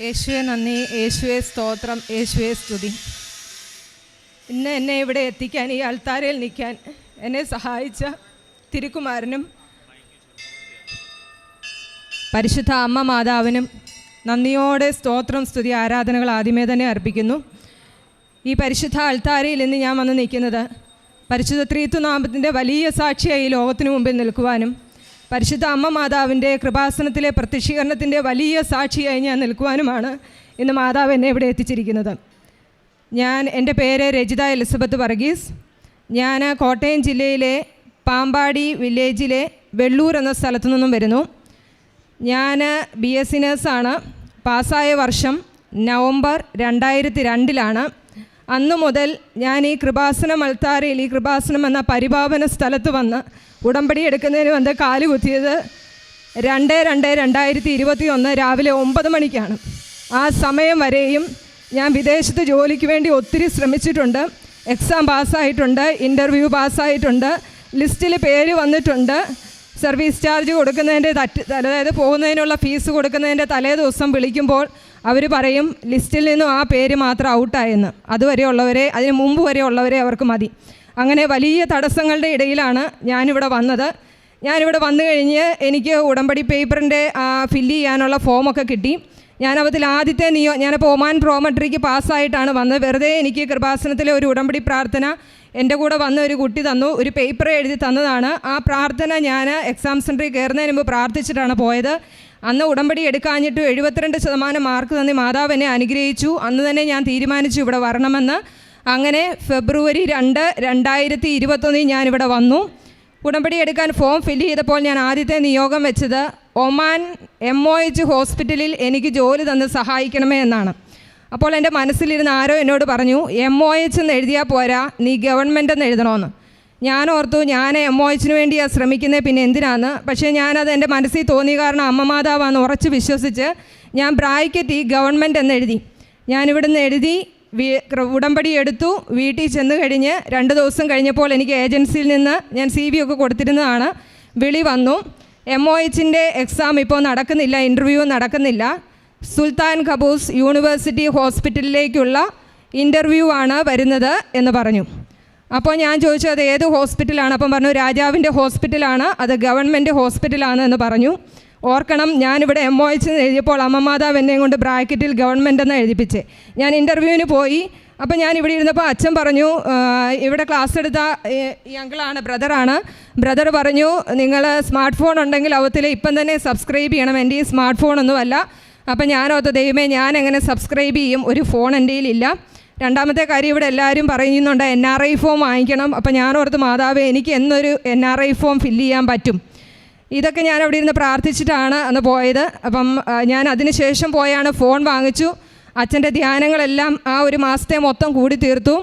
യേശുവെ നന്ദി. യേശുവെ സ്തോത്രം. യേശുവെ സ്തുതി. ഇന്ന് എന്നെ ഇവിടെ എത്തിക്കാൻ ഈ അൾത്താരയിൽ നിൽക്കാൻ എന്നെ സഹായിച്ച തിരുക്കുമാരനും പരിശുദ്ധ അമ്മ മാതാവിനും നന്ദിയോടെ സ്തോത്രം സ്തുതി ആരാധനകൾ ആദ്യമേ തന്നെ അർപ്പിക്കുന്നു. ഈ പരിശുദ്ധ അൾത്താരയിൽ ഇന്ന് ഞാൻ വന്ന് നിൽക്കുന്നത് പരിശുദ്ധ ത്രീത്വനാമത്തിന്റെ വലിയ സാക്ഷിയായി ലോകത്തിനു മുമ്പിൽ നിൽക്കുവാനും പരിശുദ്ധ അമ്മ മാതാവിന്റെ കൃപാസനത്തിലെ പ്രത്യക്ഷീകരണത്തിന്റെ വലിയ സാക്ഷിയായി ഞാൻ നിൽക്കുവാനുമാണ് ഇന്ന് മാതാവ് എന്നെ ഇവിടെ എത്തിച്ചിരിക്കുന്നത്. ഞാൻ എന്റെ പേര് രജിത എലിസബത്ത് വർഗീസ്. ഞാൻ കോട്ടയം ജില്ലയിലെ പാമ്പാടി വില്ലേജിലെ വെള്ളൂർ എന്ന സ്ഥലത്തു നിന്നും വരുന്നു. ഞാൻ ബി എസ് സി നേഴ്സാണ്. പാസ്സായ വർഷം നവംബർ രണ്ടായിരത്തി രണ്ടിലാണ് അന്നു മുതൽ ഞാൻ ഈ കൃപാസന മൽത്താരയിൽ ഈ കൃപാസനം എന്ന പരിപാവന സ്ഥലത്ത് വന്ന് ഉടമ്പടി എടുക്കുന്നതിന് വന്ന് കാൽ കുത്തിയത് രണ്ട് രണ്ട് രണ്ടായിരത്തി ഇരുപത്തി ഒന്ന് രാവിലെ ഒമ്പത് മണിക്കാണ്. ആ സമയം വരെയും ഞാൻ വിദേശത്ത് ജോലിക്ക് വേണ്ടി ഒത്തിരി ശ്രമിച്ചിട്ടുണ്ട്. എക്സാം പാസ്സായിട്ടുണ്ട് ഇന്റർവ്യൂ പാസ്സായിട്ടുണ്ട് ലിസ്റ്റിൽ പേര് വന്നിട്ടുണ്ട്. സർവീസ് ചാർജ് കൊടുക്കുന്നതിന്റെ തറ്റ് അതായത് പോകുന്നതിനുള്ള ഫീസ് കൊടുക്കുന്നതിന്റെ തലേ ദിവസം വിളിക്കുമ്പോൾ അവർ പറയും ലിസ്റ്റിൽ നിന്നും ആ പേര് മാത്രം ഔട്ടായെന്ന് അതുവരെ ഉള്ളവരെ അതിന് മുമ്പ് വരെ ഉള്ളവരെ അവർക്ക് മതി. അങ്ങനെ വലിയ തടസ്സങ്ങളുടെ ഇടയിലാണ് ഞാനിവിടെ വന്നത്. ഞാനിവിടെ വന്നു കഴിഞ്ഞ് എനിക്ക് ഉടമ്പടി പേപ്പറിന്റെ ഫില്ല് ചെയ്യാനുള്ള ഫോമൊക്കെ കിട്ടി. ഞാൻ ഞാനവത്തിൽ ആദ്യത്തെ നിയോ ഞാനിപ്പോൾ ഒമാൻ പ്രോമട്രിക്ക് പാസ്സായിട്ടാണ് വന്നത്. വെറുതെ എനിക്ക് കൃപാസനത്തിലെ ഒരു ഉടമ്പടി പ്രാർത്ഥന എന്റെ കൂടെ വന്ന ഒരു കുട്ടി തന്നു. ഒരു പേപ്പർ എഴുതി തന്നതാണ്. ആ പ്രാർത്ഥന ഞാൻ എക്സാം സെന്ററിൽ കയറുന്നതിന് മുമ്പ് പ്രാർത്ഥിച്ചിട്ടാണ് പോയത്. അന്ന് ഉടമ്പടി എടുക്കാഞ്ഞിട്ട് എഴുപത്തിരണ്ട് ശതമാനം മാർക്ക് തന്നെ മാതാവ് എന്നെ അനുഗ്രഹിച്ചു. അന്ന് തന്നെ ഞാൻ തീരുമാനിച്ചു ഇവിടെ വരണമെന്ന്. അങ്ങനെ ഫെബ്രുവരി രണ്ട് രണ്ടായിരത്തി ഇരുപത്തൊന്നിൽ ഞാനിവിടെ വന്നു. ഉടമ്പടി എടുക്കാൻ ഫോം ഫില്ല് ചെയ്തപ്പോൾ ഞാൻ ആദ്യത്തെ നിയോഗം വെച്ചത് ഒമാൻ എം ഒ എച്ച് ഹോസ്പിറ്റലിൽ എനിക്ക് ജോലി തന്ന് സഹായിക്കണമേ എന്നാണ്. അപ്പോൾ എന്റെ മനസ്സിലിരുന്ന് ആരോ എന്നോട് പറഞ്ഞു എം ഒ എച്ച് എന്ന് എഴുതിയാൽ പോരാ നീ ഗവൺമെന്റ് എന്ന് എഴുതണമെന്ന് ഞാൻ ഓർത്തു ഞാൻ എം ഒ വേണ്ടിയാണ് ശ്രമിക്കുന്നത് പിന്നെ എന്തിനാന്ന്? പക്ഷേ ഞാനത് എന്റെ മനസ്സിൽ തോന്നി. കാരണം അമ്മ മാതാവാന്ന് ഉറച്ച് വിശ്വസിച്ച് ഞാൻ ബ്രാക്കറ്റ് ഈ ഗവൺമെന്റ് എന്ന് എഴുതി. ഞാനിവിടുന്ന് എഴുതി ഉടമ്പടി എടുത്തു വീട്ടിൽ ചെന്ന് കഴിഞ്ഞ് രണ്ട് ദിവസം കഴിഞ്ഞപ്പോൾ എനിക്ക് ഏജൻസിയിൽ നിന്ന് ഞാൻ സി വി ഒക്കെ കൊടുത്തിരുന്നതാണ്. വിളി വന്നു. എം ഒ എച്ചിന്റെ എക്സാം ഇപ്പോൾ നടക്കുന്നില്ല ഇന്റർവ്യൂ നടക്കുന്നില്ല. സുൽത്താൻ കബൂസ് യൂണിവേഴ്സിറ്റി ഹോസ്പിറ്റലിലേക്കുള്ള ഇന്റർവ്യൂ ആണ് വരുന്നത് എന്ന് പറഞ്ഞു. അപ്പോൾ ഞാൻ ചോദിച്ചു അത് ഏത് ഹോസ്പിറ്റലാണ്? അപ്പം പറഞ്ഞു രാജാവിന്റെ ഹോസ്പിറ്റലാണ് അത് ഗവൺമെന്റ് ഹോസ്പിറ്റലാണ് എന്ന് പറഞ്ഞു. ഓർക്കണം ഞാനിവിടെ എം ഒ എച്ച് എഴുതിയപ്പോൾ അമ്മമാതാവ് എന്നെയും കൊണ്ട് ബ്രാക്കറ്റിൽ ഗവൺമെന്റ് എന്ന് എഴുതിപ്പിച്ചേ. ഞാൻ ഇന്റർവ്യൂവിന് പോയി. അപ്പം ഞാൻ ഇവിടെ ഇരുന്നപ്പോൾ അച്ഛൻ പറഞ്ഞു ഇവിടെ ക്ലാസ് എടുത്ത അങ്കിളാണ് ബ്രദറാണ്. ബ്രദർ പറഞ്ഞു നിങ്ങൾ സ്മാർട്ട് ഫോൺ ഉണ്ടെങ്കിൽ അവത്തിൽ ഇപ്പം തന്നെ സബ്സ്ക്രൈബ് ചെയ്യണം. എന്റെ ഈ സ്മാർട്ട് ഫോണൊന്നുമല്ല അപ്പം ഞാനോത്ത് ദൈവമേ ഞാൻ എങ്ങനെ സബ്സ്ക്രൈബ് ചെയ്യും? ഒരു ഫോൺ എന്റെ കയ്യിലില്ല. രണ്ടാമത്തെ കാര്യം ഇവിടെ എല്ലാവരും പറയുന്നുണ്ട് എൻ ആർ ഐ ഫോം വാങ്ങിക്കണം. അപ്പം ഞാനോർത്ത് മാതാവേ എനിക്ക് എന്നൊരു N R I form fill ചെയ്യാൻ പറ്റും. ഇതൊക്കെ ഞാൻ അവിടെ ഇരുന്ന് പ്രാർത്ഥിച്ചിട്ടാണ് അന്ന് പോയത്. അപ്പം ഞാൻ അതിന് ശേഷം പോയാണ് ഫോൺ വാങ്ങിച്ചു. അച്ഛന്റെ ധ്യാനങ്ങളെല്ലാം ആ ഒരു മാസത്തെ മൊത്തം കൂടി തീർത്തു.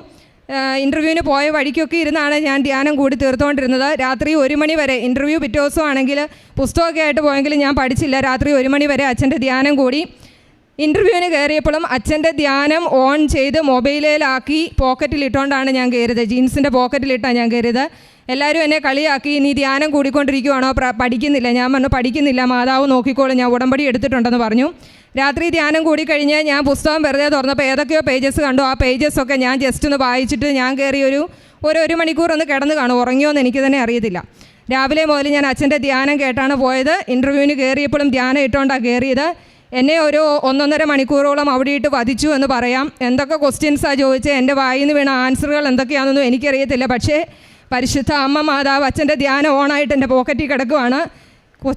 ഇന്റർവ്യൂവിന് പോയ വഴിക്കൊക്കെ ഇരുന്നാണ് ഞാൻ ധ്യാനം കൂടി തീർത്തുകൊണ്ടിരുന്നത് രാത്രി ഒരു മണി വരെ ഇന്റർവ്യൂ പിറ്റേ ദിവസമാണെങ്കിൽ പുസ്തകമൊക്കെ ആയിട്ട് പോയെങ്കിലും ഞാൻ പഠിച്ചില്ല. രാത്രി ഒരു മണി വരെ അച്ഛന്റെ ധ്യാനം കൂടി. ഇന്റർവ്യൂവിന് കയറിയപ്പോഴും അച്ഛന്റെ ധ്യാനം ഓൺ ചെയ്ത് മൊബൈലിലാക്കി പോക്കറ്റിലിട്ടുകൊണ്ടാണ് ഞാൻ കയറിയത്. ജീൻസിന്റെ പോക്കറ്റിലിട്ടാണ് ഞാൻ കയറിയത്. എല്ലാവരും എന്നെ കളിയാക്കി ഇനി ധ്യാനം കൂടിക്കൊണ്ടിരിക്കുവാണോ? പഠിക്കുന്നില്ല. ഞാൻ പറഞ്ഞു പഠിക്കുന്നില്ല മാതാവ് നോക്കിക്കോളും ഞാൻ ഉടമ്പടി എടുത്തിട്ടുണ്ടെന്ന് പറഞ്ഞു. രാത്രി ധ്യാനം കൂടി കഴിഞ്ഞ് ഞാൻ പുസ്തകം വെറുതെ തുറന്നപ്പോൾ ഏതൊക്കെയോ പേജസ് കണ്ടു. ആ പേജസൊക്കെ ഞാൻ ജസ്റ്റ് ഒന്ന് വായിച്ചിട്ട് ഞാൻ കയറി ഒരു ഒരു ഒരു മണിക്കൂർ ഒന്ന് കിടന്ന് കാണും. ഉറങ്ങിയോ എന്ന് എനിക്ക് തന്നെ അറിയത്തില്ല. രാവിലെ മുതൽ ഞാൻ അച്ഛന്റെ ധ്യാനം കേട്ടാണ് പോയത്. ഇന്റർവ്യൂവിന് കയറിയപ്പോഴും ധ്യാനം ഇട്ടുകൊണ്ടാണ് കയറിയത്. എന്നെ ഒരു ഒന്നൊന്നര മണിക്കൂറോളം അവിടെ ഇട്ട് വധിച്ചു എന്ന് പറയാം. എന്തൊക്കെ ക്വസ്റ്റ്യൻസാണ് ചോദിച്ചത് എന്റെ വായിൽ നിന്ന് വീണ ആൻസറുകൾ എന്തൊക്കെയാണെന്നൊന്നും എനിക്കറിയത്തില്ല. പക്ഷേ പരിശുദ്ധ അമ്മ മാതാവ് അച്ഛന്റെ ധ്യാനം ഓണായിട്ട് എന്റെ പോക്കറ്റിൽ കിടക്കുവാണ്.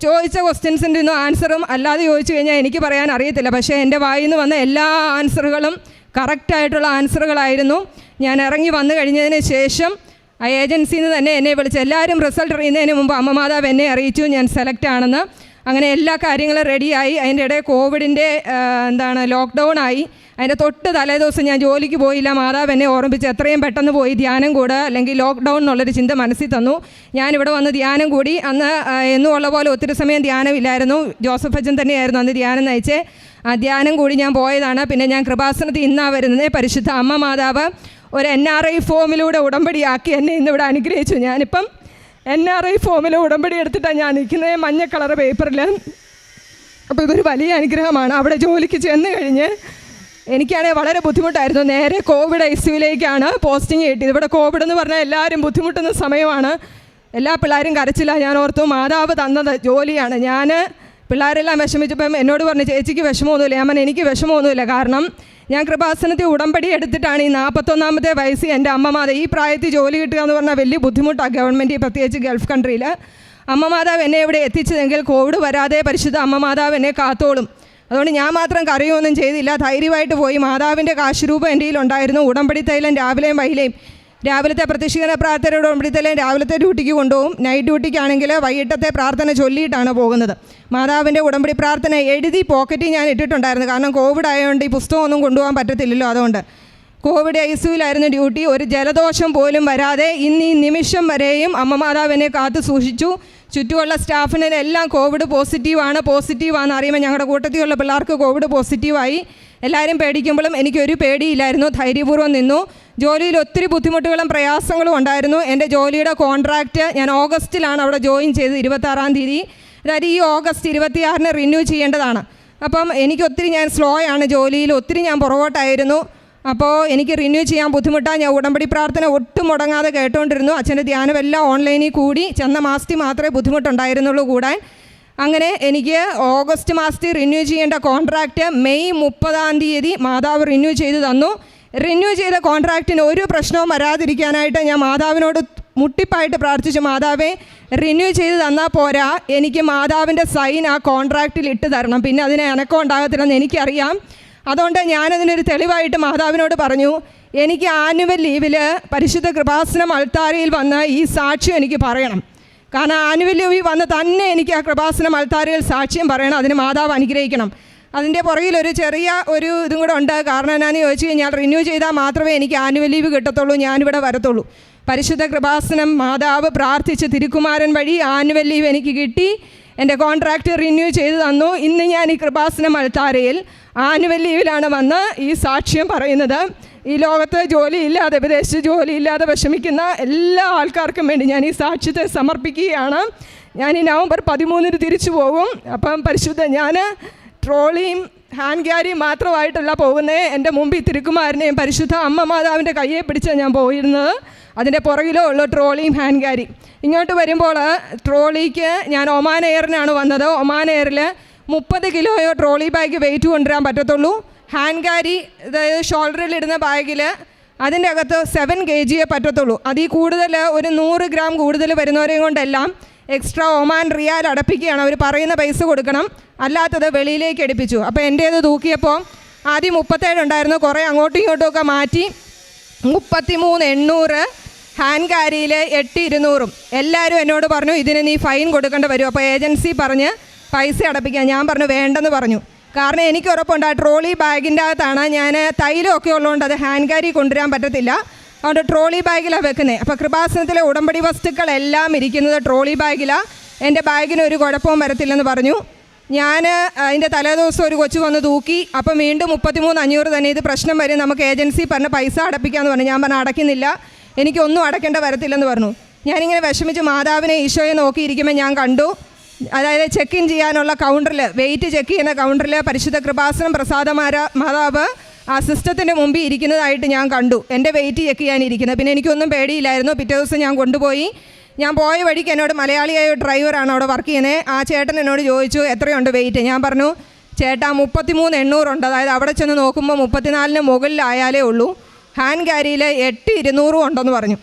ചോദിച്ച ക്വസ്റ്റ്യൻസിന്റെ ഒന്നും ആൻസറും അല്ലാതെ ചോദിച്ചു കഴിഞ്ഞാൽ എനിക്ക് പറയാൻ അറിയത്തില്ല. പക്ഷേ എന്റെ വായിൽ നിന്ന് വന്ന എല്ലാ ആൻസറുകളും കറക്റ്റായിട്ടുള്ള ആൻസറുകളായിരുന്നു ഞാൻ ഇറങ്ങി വന്നു കഴിഞ്ഞതിന് ശേഷം ആ ഏജൻസിയിൽ നിന്ന് തന്നെ എന്നെ വിളിച്ച് എല്ലാവരും റിസൾട്ട് അറിയുന്നതിന് മുമ്പ് അമ്മ മാതാവ് എന്നെ അറിയിച്ചു. ഞാൻ സെലക്റ്റ് ആണെന്ന്. അങ്ങനെ എല്ലാ കാര്യങ്ങളും റെഡിയായി. അതിന്റെ ഇടയിൽ കോവിഡിന്റെ എന്താണ് ലോക്ക്ഡൗൺ ആയി. അതിന്റെ തൊട്ട് തലേദിവസം ഞാൻ ജോലിക്ക് പോയില്ല. മാതാവ് എന്നെ ഓർമ്മിച്ച് എത്രയും പെട്ടെന്ന് പോയി ധ്യാനം കൂടുക അല്ലെങ്കിൽ ലോക്ക്ഡൗൺ എന്നുള്ളൊരു ചിന്ത മനസ്സിൽ തന്നു. ഞാനിവിടെ വന്ന് ധ്യാനം കൂടി. അന്ന് എന്നും ഉള്ള പോലെ ഒത്തിരി സമയം ധ്യാനമില്ലായിരുന്നു ജോസഫ് അച്ഛൻ തന്നെയായിരുന്നു അന്ന് ധ്യാനം നയിച്ചേ. ആ ധ്യാനം കൂടി ഞാൻ പോയതാണ്. പിന്നെ ഞാൻ കൃപാസനത്തിൽ ഇന്നാണ് വരുന്നത് പരിശുദ്ധ അമ്മ മാതാവ് ഒരു എൻ ആർ ഐ ഫോമിലൂടെ ഉടമ്പടിയാക്കി എന്നെ ഇന്നിവിടെ അനുഗ്രഹിച്ചു. ഞാനിപ്പം എൻ ആർ ഐ ഫോമിൽ ഉടമ്പടി എടുത്തിട്ടാണ് ഞാൻ നിൽക്കുന്നത് മഞ്ഞ കളർ പേപ്പറിൽ അപ്പോൾ ഇതൊരു വലിയ അനുഗ്രഹമാണ്. അവിടെ ജോലിക്ക് ചെന്ന് കഴിഞ്ഞ് എനിക്കാണെങ്കിൽ വളരെ ബുദ്ധിമുട്ടായിരുന്നു. നേരെ കോവിഡ് ഐ സിയുലേക്കാണ് പോസ്റ്റിംഗ് കിട്ടിയത്. ഇവിടെ കോവിഡ് എന്ന് പറഞ്ഞാൽ എല്ലാവരും ബുദ്ധിമുട്ടുന്ന സമയമാണ്. എല്ലാ പിള്ളേരും കരച്ചില്ല ഞാൻ ഓർത്തു മാതാവ് തന്നത് ജോലിയാണ്. ഞാൻ പിള്ളേരെല്ലാം വിഷമിച്ചപ്പം എന്നോട് പറഞ്ഞു ചേച്ചിക്ക് വിഷമമൊന്നുമില്ല. ഞാൻ എനിക്ക് വിഷമമൊന്നുമില്ല. കാരണം ഞാൻ കൃപാസനത്തിൽ ഉടമ്പടി എടുത്തിട്ടാണ് ഈ നാൽപ്പത്തൊന്നാമത്തെ വയസ്സിൽ എന്റെ അമ്മമാരെ ഈ പ്രായത്തിൽ ജോലി കിട്ടുക എന്ന് പറഞ്ഞാൽ വലിയ ബുദ്ധിമുട്ടാണ് ഗവൺമെന്റ് പ്രത്യേകിച്ച് ഗൾഫ് കൺട്രിയിൽ. അമ്മ മാതാവ് എന്നെ ഇവിടെ എത്തിച്ചതെങ്കിൽ കോവിഡ് വരാതെ പരിശുദ്ധ അമ്മ മാതാവ് എന്നെ കാത്തോളും. അതുകൊണ്ട് ഞാൻ മാത്രം കറിയൊന്നും ചെയ്തില്ല. ധൈര്യമായിട്ട് പോയി. മാതാവിന്റെ കാശുരൂപം എന്റെ ഉണ്ടായിരുന്നു ഉടമ്പടി തൈലം രാവിലെയും വൈകിലെയും രാവിലത്തെ പ്രത്യക്ഷീകരണ പ്രാർത്ഥനയുടെ ഉടമ്പടി രാവിലത്തെ ഡ്യൂട്ടിക്ക് കൊണ്ടുപോകും. നൈറ്റ് ഡ്യൂട്ടിക്കാണെങ്കിൽ വൈകിട്ടത്തെ പ്രാർത്ഥന ചൊല്ലിയിട്ടാണ് പോകുന്നത്. മാതാവിന്റെ ഉടമ്പടി പ്രാർത്ഥന എഴുതി പോക്കറ്റിൽ ഞാൻ ഇട്ടിട്ടുണ്ടായിരുന്നു. കാരണം കോവിഡ് ആയതുകൊണ്ട് ഈ പുസ്തകമൊന്നും കൊണ്ടുപോകാൻ പറ്റത്തില്ലല്ലോ അതുകൊണ്ട്. കോവിഡ് ഐ സിയുലായിരുന്നു ഡ്യൂട്ടി. ഒരു ജലദോഷം പോലും വരാതെ ഇന്ന് ഈ നിമിഷം വരെയും അമ്മ മാതാവിനെ കാത്തു സൂക്ഷിച്ചു. ചുറ്റുമുള്ള സ്റ്റാഫിനെല്ലാം കോവിഡ് പോസിറ്റീവാണ് പോസിറ്റീവാണെന്ന് അറിയുമ്പോൾ ഞങ്ങളുടെ കൂട്ടത്തിലുള്ള പിള്ളേർക്ക് കോവിഡ് പോസിറ്റീവായി എല്ലാവരും പേടിക്കുമ്പോഴും എനിക്കൊരു പേടിയില്ലായിരുന്നു. ധൈര്യപൂർവം നിന്നു. ജോലിയിൽ ഒത്തിരി ബുദ്ധിമുട്ടുകളും പ്രയാസങ്ങളും ഉണ്ടായിരുന്നു. എന്റെ ജോലിയുടെ കോൺട്രാക്റ്റ് ഞാൻ ഓഗസ്റ്റിലാണ് അവിടെ ജോയിൻ ചെയ്തത് ഇരുപത്താറാം തീയതി. അതായത് ഈ ഓഗസ്റ്റ് ഇരുപത്തിയാറിന് റിന്യൂ ചെയ്യേണ്ടതാണ്. അപ്പം എനിക്ക് ഒത്തിരി ഞാൻ സ്ലോ ആണ് ജോലിയിൽ ഒത്തിരി ഞാൻ പുറകോട്ടായിരുന്നു. അപ്പോൾ എനിക്ക് റിന്യൂ ചെയ്യാൻ ബുദ്ധിമുട്ടാണ് ഞാൻ ഉടമ്പടി പ്രാർത്ഥന ഒട്ടും മുടങ്ങാതെ കേട്ടുകൊണ്ടിരുന്നു അച്ഛന്റെ ധ്യാനമെല്ലാം ഓൺലൈനിൽ കൂടി. ചെന്ന മാസത്തിൽ മാത്രമേ ബുദ്ധിമുട്ടുണ്ടായിരുന്നുള്ളൂ കൂടാൻ. അങ്ങനെ എനിക്ക് ഓഗസ്റ്റ് മാസത്തിൽ റിന്യൂ ചെയ്യേണ്ട കോൺട്രാക്റ്റ് മെയ് മുപ്പതാം തീയതി മാതാവ് റിന്യൂ ചെയ്ത് തന്നു. റിന്യൂ ചെയ്ത കോൺട്രാക്റ്റിന് ഒരു പ്രശ്നവും വരാതിരിക്കാനായിട്ട് ഞാൻ മാതാവിനോട് മുട്ടിപ്പായിട്ട് പ്രാർത്ഥിച്ചു മാതാവേ റിന്യൂ ചെയ്ത് തന്നാൽ പോരാ. എനിക്ക് മാതാവിന്റെ സൈൻ ആ കോൺട്രാക്റ്റിൽ ഇട്ട് തരണം. പിന്നെ അതിനെ അനക്കം ഉണ്ടാകത്തില്ലെന്ന് എനിക്കറിയാം. അതുകൊണ്ട് ഞാനതിനൊരു തെളിവായിട്ട് മാതാവിനോട് പറഞ്ഞു എനിക്ക് ആനുവൽ ലീവിൽ പരിശുദ്ധ കൃപാസനം അൾത്താരയിൽ വന്ന് ഈ സാക്ഷ്യം എനിക്ക് പറയണം. കാരണം ആനുവൽ ലീവിൽ വന്ന് തന്നെ എനിക്ക് ആ കൃപാസനം അൾത്താരയിൽ സാക്ഷ്യം പറയണം. അതിന് മാതാവ് അനുഗ്രഹിക്കണം. അതിന്റെ പുറകിൽ ഒരു ചെറിയ ഒരു ഇതും കൂടെ ഉണ്ട്. കാരണം എന്നാന്ന് ചോദിച്ചു കഴിഞ്ഞാൽ റിന്യൂ ചെയ്താൽ മാത്രമേ എനിക്ക് ആനുവൽ ലീവ് കിട്ടത്തുള്ളൂ ഞാനിവിടെ വരത്തുള്ളൂ. പരിശുദ്ധ കൃപാസനം മാതാവ് പ്രാർത്ഥിച്ച് തിരുക്കുമാരൻ വഴി ആനുവൽ ലീവ് എനിക്ക് കിട്ടി. എന്റെ കോൺട്രാക്റ്റ് റിന്യൂ ചെയ്ത് തന്നു. ഇന്ന് ഞാൻ ഈ കൃപാസനം അൾത്താരയിൽ ആനുവൽ ലീവിലാണ് വന്ന് ഈ സാക്ഷ്യം പറയുന്നത്. ഈ ലോകത്ത് ജോലിയില്ലാതെ വിദേശത്ത് ജോലിയില്ലാതെ വിഷമിക്കുന്ന എല്ലാ ആൾക്കാർക്കും വേണ്ടി ഞാൻ ഈ സാക്ഷ്യത്തെ സമർപ്പിക്കുകയാണ്. ഞാൻ ഈ നവംബർ പതിമൂന്നിന് തിരിച്ചു പോകും. അപ്പം പരിശുദ്ധ ഞാൻ ട്രോളിയും ഹാൻഡ് ക്യാരിയും മാത്രമായിട്ടല്ല പോകുന്നത് എന്റെ മുമ്പിൽ തിരുക്കുമാരനെയും പരിശുദ്ധ അമ്മ മാതാവിന്റെ കയ്യെ പിടിച്ചാണ് ഞാൻ പോയിരുന്നത് അതിന്റെ പുറകിലോ ഉള്ളു ട്രോളിയും ഹാൻഡ് ക്യാരി ഇങ്ങോട്ട് വരുമ്പോൾ ട്രോളിക്ക് ഞാൻ ഒമാൻ എയറിനാണ് വന്നത്. ഒമാൻ എയറിൽ മുപ്പത് കിലോയോ ട്രോളി ബാഗ് വെയിറ്റ് കൊണ്ടുവരാൻ പറ്റത്തുള്ളൂ. ഹാൻഡ് ക്യാരി അതായത് ഷോൾഡറിൽ ഇടുന്ന ബാഗിൽ അതിന്റെ അകത്ത് സെവൻ കെ ജിയെ പറ്റത്തുള്ളൂ. അതിൽ കൂടുതൽ ഒരു നൂറ് ഗ്രാം കൂടുതൽ വരുന്നവരെയും കൊണ്ടെല്ലാം എക്സ്ട്രാ ഒമാൻ റിയാൽ അടപ്പിക്കുകയാണ്. അവർ പറയുന്ന പൈസ കൊടുക്കണം. അല്ലാത്തത് വെളിയിലേക്ക് എടുപ്പിച്ചു. അപ്പോൾ എന്റേത് തൂക്കിയപ്പോൾ ആദ്യം മുപ്പത്തേഴ് ഉണ്ടായിരുന്നു. കുറേ അങ്ങോട്ടും ഇങ്ങോട്ടും ഒക്കെ മാറ്റി. മുപ്പത്തിമൂന്ന് എണ്ണൂറ് ഹാൻഡ് കാരിയിൽ എട്ട് ഇരുന്നൂറും. എല്ലാവരും എന്നോട് പറഞ്ഞു ഇതിന് നീ ഫൈൻ കൊടുക്കേണ്ടി വരും. അപ്പോൾ ഏജൻസി പറഞ്ഞ് പൈസ അടപ്പിക്കാൻ. ഞാൻ പറഞ്ഞു വേണ്ടെന്ന് പറഞ്ഞു. കാരണം എനിക്ക് ഉറപ്പുണ്ട് ആ ട്രോളി ബാഗിന്റെ അകത്താണ്. ഞാൻ തൈലമൊക്കെ ഉള്ളതുകൊണ്ട് അത് ഹാൻഡ് കാരി കൊണ്ടുവരാൻ പറ്റത്തില്ല. അതുകൊണ്ട് ട്രോളി ബാഗിലാണ് വെക്കുന്നത് അപ്പോൾ കൃപാസനത്തിലെ ഉടമ്പടി വസ്തുക്കളെല്ലാം ഇരിക്കുന്നത് ട്രോളി ബാഗിലാണ് എന്റെ ബാഗിന് ഒരു കുഴപ്പവും വരത്തില്ലെന്ന് പറഞ്ഞു. ഞാൻ അതിന്റെ തലേദിവസം ഒരു കൊച്ചു വന്ന് തൂക്കി. അപ്പം വീണ്ടും മുപ്പത്തിമൂന്ന് അഞ്ഞൂറ് തന്നെ ഇത് പ്രശ്നം വരും. നമുക്ക് ഏജൻസി പറഞ്ഞ പൈസ അടപ്പിക്കാമെന്ന് പറഞ്ഞു. ഞാൻ പറഞ്ഞു അടയ്ക്കുന്നില്ല. എനിക്കൊന്നും അടയ്ക്കേണ്ട വരത്തില്ലെന്ന് പറഞ്ഞു. ഞാനിങ്ങനെ വിഷമിച്ച് മാതാവിനെ ഈശോയെ നോക്കിയിരിക്കുമ്പോൾ ഞാൻ കണ്ടു. അതായത് ചെക്ക് ഇൻ ചെയ്യാനുള്ള കൗണ്ടറിൽ വെയിറ്റ് ചെക്ക് ചെയ്യുന്ന കൗണ്ടറിൽ പരിശുദ്ധ കൃപാസനം പ്രസാദമാര മാതാവ് ആ സിസ്റ്റത്തിന്റെ മുമ്പിൽ ഇരിക്കുന്നതായിട്ട് ഞാൻ കണ്ടു. എന്റെ വെയിറ്റ് ചെക്ക് ചെയ്യാനിരിക്കുന്നത്. പിന്നെ എനിക്കൊന്നും പേടിയില്ലായിരുന്നു. പിറ്റേ ദിവസം ഞാൻ കൊണ്ടുപോയി. ഞാൻ പോയ വഴിക്ക് എന്നോട് മലയാളിയായ ഡ്രൈവറാണ് അവിടെ വർക്ക് ചെയ്യുന്നത് ആ ചേട്ടൻ എന്നോട് ചോദിച്ചു എത്രയുണ്ട് വെയിറ്റ് ഞാൻ പറഞ്ഞു ചേട്ടാ മുപ്പത്തിമൂന്ന് എണ്ണൂറുണ്ട്. അതായത് അവിടെ ചെന്ന് നോക്കുമ്പോൾ മുപ്പത്തിനാലിന് മുകളിലായാലേ ഉള്ളൂ. ഹാൻഡ് ക്യാരിയിൽ എട്ട് ഇരുന്നൂറും ഉണ്ടെന്ന് പറഞ്ഞു.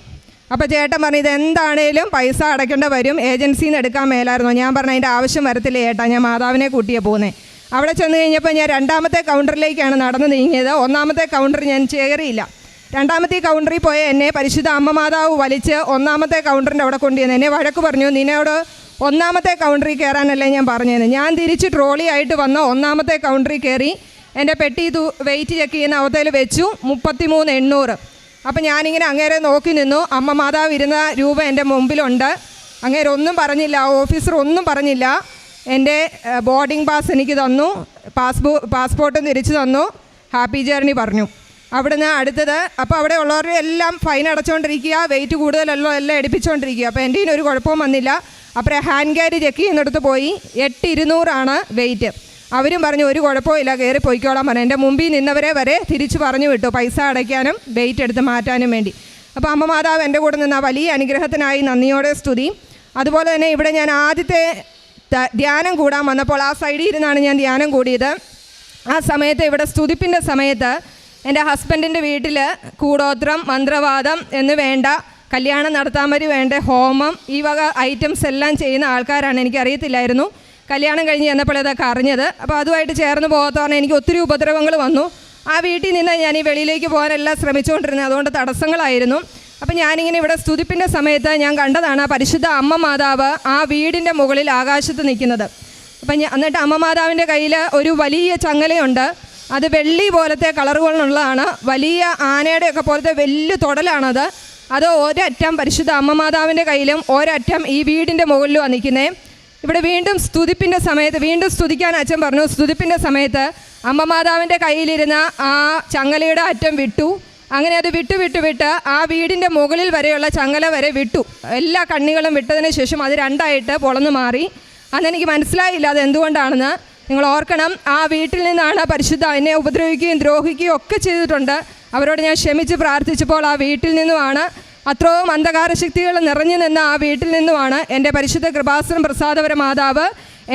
അപ്പോൾ ചേട്ടൻ പറഞ്ഞു ഇത് എന്താണേലും പൈസ അടയ്ക്കേണ്ട വരും. ഏജൻസിയിൽ നിന്ന് എടുക്കാൻ മേലായിരുന്നു? ഞാൻ പറഞ്ഞു അതിന്റെ ആവശ്യം വരത്തില്ല ചേട്ടാ ഞാൻ മാതാവിനെ കൂട്ടിയേ പോകുന്നത് അവിടെ ചെന്ന് കഴിഞ്ഞപ്പോൾ ഞാൻ രണ്ടാമത്തെ കൗണ്ടറിലേക്കാണ് നടന്നു നീങ്ങിയത്. ഒന്നാമത്തെ കൗണ്ടർ ഞാൻ ചേറിയില്ല. രണ്ടാമത്തെ കൗണ്ടറിൽ പോയ എന്നെ പരിശുദ്ധ അമ്മ മാതാവ് വലിച്ച് ഒന്നാമത്തെ കൗണ്ടറിന്റെ അവിടെ കൊണ്ടുവന്ന് എന്നെ വഴക്ക് പറഞ്ഞു നിന്നോട് ഒന്നാമത്തെ കൗണ്ടറിൽ കയറാനല്ലേ ഞാൻ പറഞ്ഞത് ഞാൻ തിരിച്ച് ട്രോളി ആയിട്ട് വന്ന ഒന്നാമത്തെ കൗണ്ടറിൽ കയറി എന്റെ പെട്ടി തു വെയിറ്റ് ചെക്ക് ചെയ്യുന്ന അവതയിൽ വെച്ചു മുപ്പത്തിമൂന്ന് എണ്ണൂറ്. അപ്പം ഞാനിങ്ങനെ അങ്ങേരെ നോക്കി നിന്നു. അമ്മ മാതാവ് ഇരുന്ന രൂപ എന്റെ മുമ്പിലുണ്ട്. അങ്ങേരൊന്നും പറഞ്ഞില്ല ഓഫീസർ ഒന്നും പറഞ്ഞില്ല. എന്റെ ബോർഡിംഗ് പാസ് എനിക്ക് തന്നു. പാസ്ബു പാസ്പോർട്ടും തിരിച്ചു തന്നു. ഹാപ്പി ജേർണി പറഞ്ഞു. അവിടെ അവിടുന്ന് അടുത്തത് അപ്പോൾ അവിടെ ഉള്ളവരുടെ എല്ലാം ഫൈൻ അടച്ചുകൊണ്ടിരിക്കുക വെയിറ്റ് കൂടുതലല്ലോ എല്ലാം എടുപ്പിച്ചുകൊണ്ടിരിക്കുക അപ്പോൾ എന്റെ ഒരു കുഴപ്പവും വന്നില്ല. അപ്പോൾ ഹാൻഡ് ക്യാരി ചെക്ക് ചെയ്യുന്നിടത്ത് പോയി. എട്ട് ഇരുന്നൂറാണ് വെയിറ്റ് അവരും പറഞ്ഞു ഒരു കുഴപ്പമില്ല കയറി പോയിക്കോളാൻ പറഞ്ഞു. എന്റെ മുമ്പിൽ നിന്നവരെ വരെ തിരിച്ചു പറഞ്ഞു വിട്ടു പൈസ അടയ്ക്കാനും വെയിറ്റ് എടുത്ത് മാറ്റാനും വേണ്ടി. അപ്പോൾ അമ്മമാതാവ് എന്റെ കൂടെ നിന്ന വലിയ അനുഗ്രഹത്തിനായി നന്ദിയോടെ സ്തുതി. അതുപോലെ തന്നെ ഇവിടെ ഞാൻ ആദ്യത്തെ ധ്യാനം കൂടാൻ വന്നപ്പോൾ ആ സൈഡിൽ ഇരുന്നാണ് ഞാൻ ധ്യാനം കൂടിയത്. ആ സമയത്ത് ഇവിടെ സ്തുതിപ്പിന്റെ സമയത്ത് എന്റെ ഹസ്ബൻഡിന്റെ വീട്ടിൽ കൂടോത്രം മന്ത്രവാദം എന്ന് വേണ്ട കല്യാണം നടത്താൻ വരി വേണ്ട ഹോമം ഈ വക ഐറ്റംസ് എല്ലാം ചെയ്യുന്ന ആൾക്കാരാണ് എനിക്ക് എനിക്കറിയത്തില്ലായിരുന്നു. കല്യാണം കഴിഞ്ഞ് ചെന്നപ്പോഴതൊക്കെ അറിഞ്ഞത്. അപ്പോൾ അതുമായിട്ട് ചേർന്ന് പോകാത്തതാണ് എനിക്ക് ഒത്തിരി ഉപദ്രവങ്ങൾ വന്നു. ആ വീട്ടിൽ നിന്ന് ഞാൻ ഈ വെളിയിലേക്ക് പോകാനെല്ലാം ശ്രമിച്ചുകൊണ്ടിരുന്നത്. അതുകൊണ്ട് തടസ്സങ്ങളായിരുന്നു. അപ്പം ഞാനിങ്ങനെ ഇവിടെ സ്തുതിപ്പിന്റെ സമയത്ത് ഞാൻ കണ്ടതാണ് പരിശുദ്ധ അമ്മ മാതാവ് ആ വീടിന്റെ മുകളിൽ ആകാശത്ത് നിൽക്കുന്നത്. അപ്പം എന്നിട്ട് അമ്മ മാതാവിന്റെ കയ്യിൽ ഒരു വലിയ ചങ്ങലയുണ്ട്. അത് വെള്ളി പോലത്തെ കളറുകളുള്ളതാണ് വലിയ ആനയുടെയൊക്കെ പോലത്തെ വലിയ തുടലാണത്. അത് ഒരറ്റം പരിശുദ്ധ അമ്മ മാതാവിന്റെ കയ്യിലും ഒരറ്റം ഈ വീടിന്റെ ആ നിൽക്കുന്നത് ഇവിടെ വീണ്ടും സ്തുതിപ്പിന്റെ സമയത്ത് വീണ്ടും സ്തുതിക്കാൻ അച്ഛൻ പറഞ്ഞു സ്തുതിപ്പിന്റെ സമയത്ത് അമ്മ മാതാവിന്റെ കയ്യിലിരുന്ന ആ ചങ്ങലയുടെ അറ്റം വിട്ടു. അങ്ങനെ അത് വിട്ടു വിട്ടു വിട്ട് ആ വീടിന്റെ മുകളിൽ വരെയുള്ള ചങ്ങല വരെ വിട്ടു. എല്ലാ കണ്ണികളും വിട്ടതിന് ശേഷം അത് രണ്ടായിട്ട് പൊളന്നു മാറി. അന്നെനിക്ക് മനസ്സിലായില്ല അത് എന്തുകൊണ്ടാണെന്ന്. നിങ്ങൾ ഓർക്കണം ആ വീട്ടിൽ നിന്നാണ് പരിശുദ്ധ എന്നെ ഉപദ്രവിക്കുകയും ദ്രോഹിക്കുകയും ഒക്കെ ചെയ്തിട്ടുണ്ട്. അവരോട് ഞാൻ ക്ഷമിച്ച് പ്രാർത്ഥിച്ചപ്പോൾ ആ വീട്ടിൽ നിന്നുമാണ്. അത്രയും അന്ധകാര ശക്തികൾ നിറഞ്ഞു നിന്ന ആ വീട്ടിൽ നിന്നുമാണ് എന്റെ പരിശുദ്ധ കൃപാസനം പ്രസാദപര മാതാവ്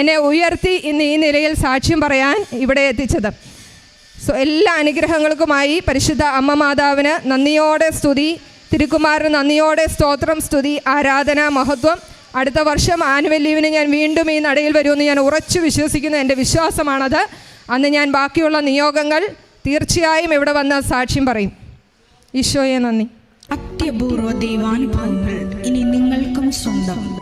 എന്നെ ഉയർത്തി ഇന്ന് ഈ നിലയിൽ സാക്ഷ്യം പറയാൻ ഇവിടെ എത്തിച്ചത്. സോ എല്ലാ അനുഗ്രഹങ്ങൾക്കുമായി പരിശുദ്ധ അമ്മ മാതാവിന് നന്ദിയോടെ സ്തുതി തിരുക്കുമാരന് നന്ദിയോടെ സ്തോത്രം സ്തുതി ആരാധന മഹത്വം. അടുത്ത വർഷം ആനുവൽ ലീവിന് ഞാൻ വീണ്ടും ഈ നടയിൽ വരുമെന്ന് ഞാൻ ഉറച്ചു വിശ്വസിക്കുന്ന. എന്റെ വിശ്വാസമാണത്. അന്ന് ഞാൻ ബാക്കിയുള്ള നിയോഗങ്ങൾ തീർച്ചയായും ഇവിടെ വന്ന സാക്ഷ്യം പറയും. ഈശോയെ നന്ദി. അത്യപൂർവ ദൈവാനുഭവങ്ങൾ ഇനി നിങ്ങൾക്കും സ്വന്തം.